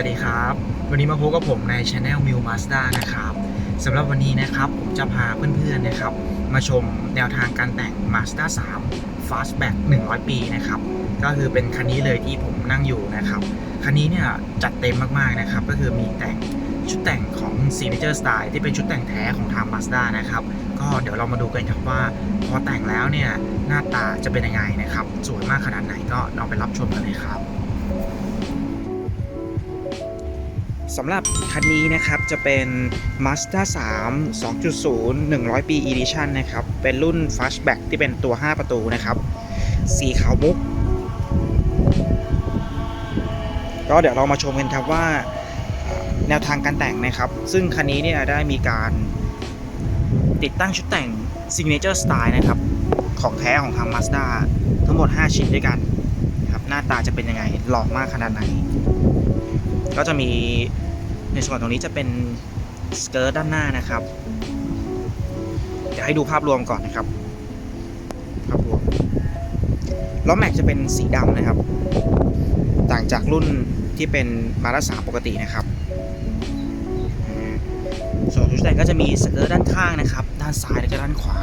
วัสดีครับ วันนี้มาพบกับผมในช anel m i l Mazda นะครับสำหรับวันนี้นะครับผมจะพาเพื่อนๆนะครับ มาชมแนวทางการแต่ง Mazda 3 Fastback 100 ปีนะครับ ก็คือเป็นคันนี้เลยที่ผมนั่งอยู่นะครับ คันนี้เนี่ยจัดเต็มมากๆนะครับ ก็คือมีแต่งชุดแต่งของ Signature Style ที่เป็นชุดแต่งแท้ของทาง Mazda นะครับ ก็เดี๋ยวเรามาดูกันครับว่า พอแต่งแล้วเนี่ยหน้าตาจะเป็นยังไงนะครับ สวยมากขนาดไหนก็ลองไปรับชมกันเลยครับ สำหรับคันนี้นะครับจะเป็น Mazda 3 2.0 100 ปี Edition นะครับ เป็นรุ่น Fastback ที่เป็นตัว 5 ประตูนะครับ สีขาวมุก ก็เดี๋ยวเรามาชมกันครับว่าแนวทางการแต่งนะครับ ซึ่งคันนี้เนี่ยได้มีการติดตั้งชุดแต่ง Signature Style นะครับ ของแท้ของทาง Mazda ทั้งหมด 5 ชิ้นด้วยกันนะครับหน้าตาจะเป็นยังไงหล่อมากขนาดไหน ก็จะมีในส่วนตรงนี้จะเป็นสเกิร์ตด้านหน้านะครับเดี๋ยวให้ดูภาพรวมก่อนนะครับ ภาพรวมล้อแม็กจะเป็นสีดำนะครับ ต่างจากรุ่นที่เป็นมาด้าสาปกตินะครับส่วนชุดแต่งก็จะมีสเกิร์ตด้านข้างนะครับ ด้านซ้ายและด้านขวา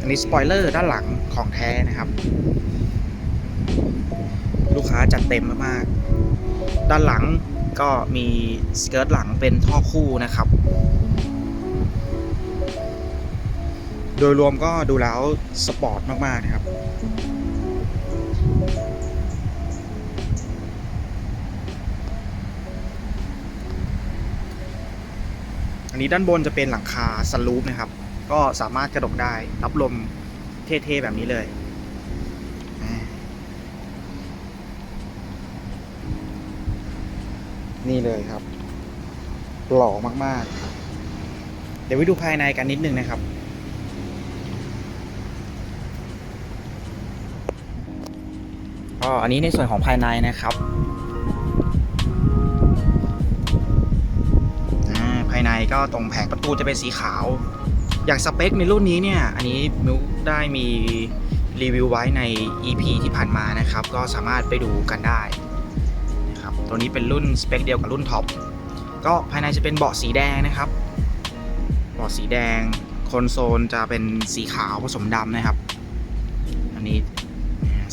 อันนี้สปอยเลอร์ด้านหลังของแท้นะครับ ลูกค้าจัดเต็มมากๆ ด้านหลังก็มีสเกิร์ตหลังเป็นท่อคู่นะครับ โดยรวมก็ดูแล้วสปอร์ตมาก ๆ นะครับ อันนี้ด้านบนจะเป็นหลังคาสลูปนะครับ ก็สามารถกระดกได้รับลมเท่ ๆ แบบนี้เลยอ่า นี่เลยครับ หล่อมากๆเดี๋ยวไปดูภายในกันนิดนึงนะครับ ก็อันนี้ในส่วนของภายในนะครับภายในก็ตรงแผงประตูจะเป็นสีขาว อย่างสเปคในรุ่นนี้เนี่ย อันนี้มิวได้มีรีวิวไว้ใน EP ที่ผ่านมานะครับ ก็สามารถไปดูกันได้ ตัวนี้เป็นรุ่นสเปคเดียวกับรุ่นท็อปก็ภายในจะเป็นเบาะสีแดงนะครับ เบาะสีแดงคอนโซลจะเป็นสีขาวผสมดำนะครับ อันนี้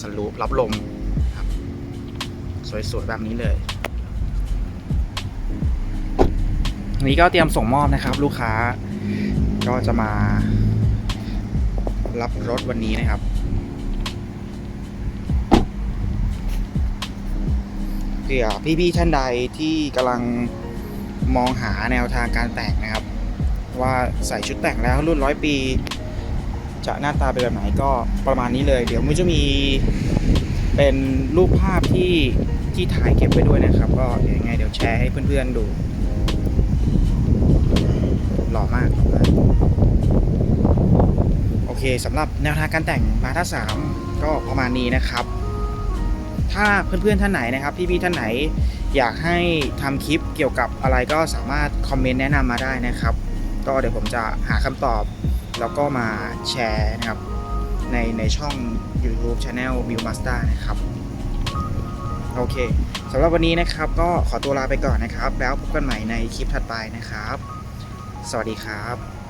สลูปรับลมครับ สวยๆแบบนี้เลยอันนี้ก็เตรียมส่งมอบนะครับ ลูกค้าก็จะมารับรถวันนี้นะครับ ผื่อพี่ๆท่านใดที่กำลังมองหาแนวทางการแต่งนะครับ ว่าใส่ชุดแต่งแล้วรุ่นร้อยปี จะหน้าตาเป็นแบบไหนก็ประมาณนี้เลย เดี๋ยวมันจะมีเป็นรูปภาพที่ที่ถ่ายเก็บไว้ด้วยนะครับ ก็ยวยังไงเดี๋ยวแชร์ให้เพื่อนๆดูหล่อมากหล่อมาก โอเคสำหรับแนวทางการแต่งมาท่าสามก็ประมาณนี้นะครับ ถ้าเพื่อนๆท่านไหนนะครับพี่ๆท่านไหน อยากให้ทำคลิปเกี่ยวกับอะไรก็สามารถคอมเมนต์แนะนำมาได้นะครับ ก็เดี๋ยวผมจะหาคำตอบ แล้วก็มาแชร์นะครับในในช่อง YouTube Channel b i l Master นะครับ โอเคสำหรับวันนี้นะครับ ก็ขอตัวลาไปก่อนนะครับ แล้วพบกันใหม่ในคลิปถัดไปนะครับ สวัสดีครับ